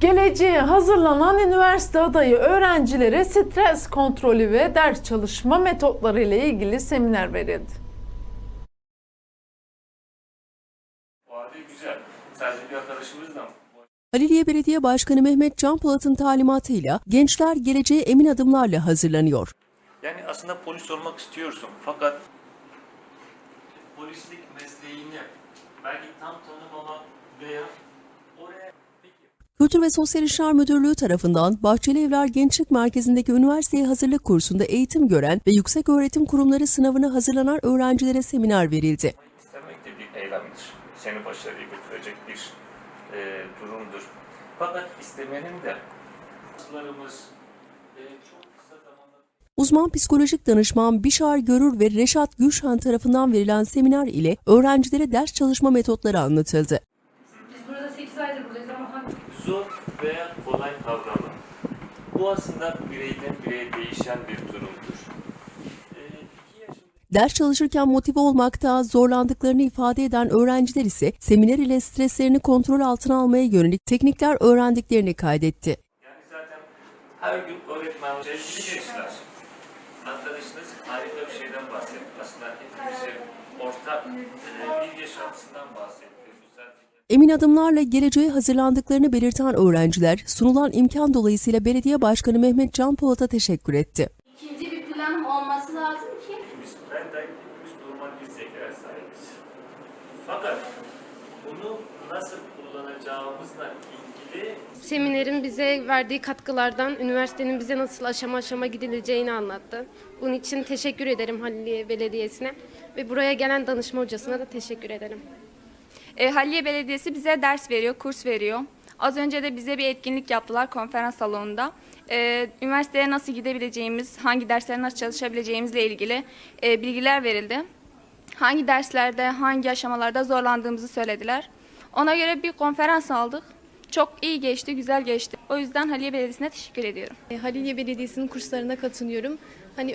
Geleceğe hazırlanan üniversite adayı öğrencilere stres kontrolü ve ders çalışma metotları ile ilgili seminer verildi. Haliliye Belediye Başkanı Mehmet Can Polat'ın talimatıyla gençler geleceğe emin adımlarla hazırlanıyor. Yani aslında polis olmak istiyorsun fakat polislik mesleğini belki tam tanımamak veya oraya Kültür ve Sosyal İşler Müdürlüğü tarafından Bahçeli Evler Gençlik Merkezi'ndeki üniversiteye hazırlık kursunda eğitim gören ve yüksek öğretim kurumları sınavına hazırlanan öğrencilere seminer verildi. istemek de bir eylemdir. Seni başarıya götürecek bir e, durumdur. Fakat istemenin de kızlarımız e, çok Uzman psikolojik danışman Bişar Görür ve Reşat Gülşen tarafından verilen seminer ile öğrencilere ders çalışma metotları anlatıldı. Zor veya kolay kavramı. Bu aslında bireyden bireye değişen bir durumdur. E, yaşında Ders çalışırken motive olmakta zorlandıklarını ifade eden öğrenciler ise seminer ile streslerini kontrol altına almaya yönelik teknikler öğrendiklerini kaydetti. Yani zaten her gün öğretmen sevgili gençler. Arkadaşınız harika bir şeyden bahsetti. Aslında hepimizin ortak e, bir yaşantısından bahsetti. Emin adımlarla geleceğe hazırlandıklarını belirten öğrenciler sunulan imkan dolayısıyla belediye başkanı Mehmet Can Polat'a teşekkür etti. ikinci bir plan olması lazım ki Hepimiz, ben de hepimiz normal bir zekaya sahibiz. Fakat bunu nasıl kullanacağımızla ilgili Seminerin bize verdiği katkılardan üniversitenin bize nasıl aşama aşama gidileceğini anlattı. Bunun için teşekkür ederim Haliliye Belediyesi'ne ve buraya gelen danışma hocasına da teşekkür ederim. E, Halliye Belediyesi bize ders veriyor, kurs veriyor. Az önce de bize bir etkinlik yaptılar konferans salonunda. E, üniversiteye nasıl gidebileceğimiz, hangi derslere nasıl çalışabileceğimizle ilgili e, bilgiler verildi. Hangi derslerde, hangi aşamalarda zorlandığımızı söylediler. Ona göre bir konferans aldık. Çok iyi geçti, güzel geçti. O yüzden Halliye Belediyesi'ne teşekkür ediyorum. E, Halilye Belediyesi'nin kurslarına katılıyorum. Hani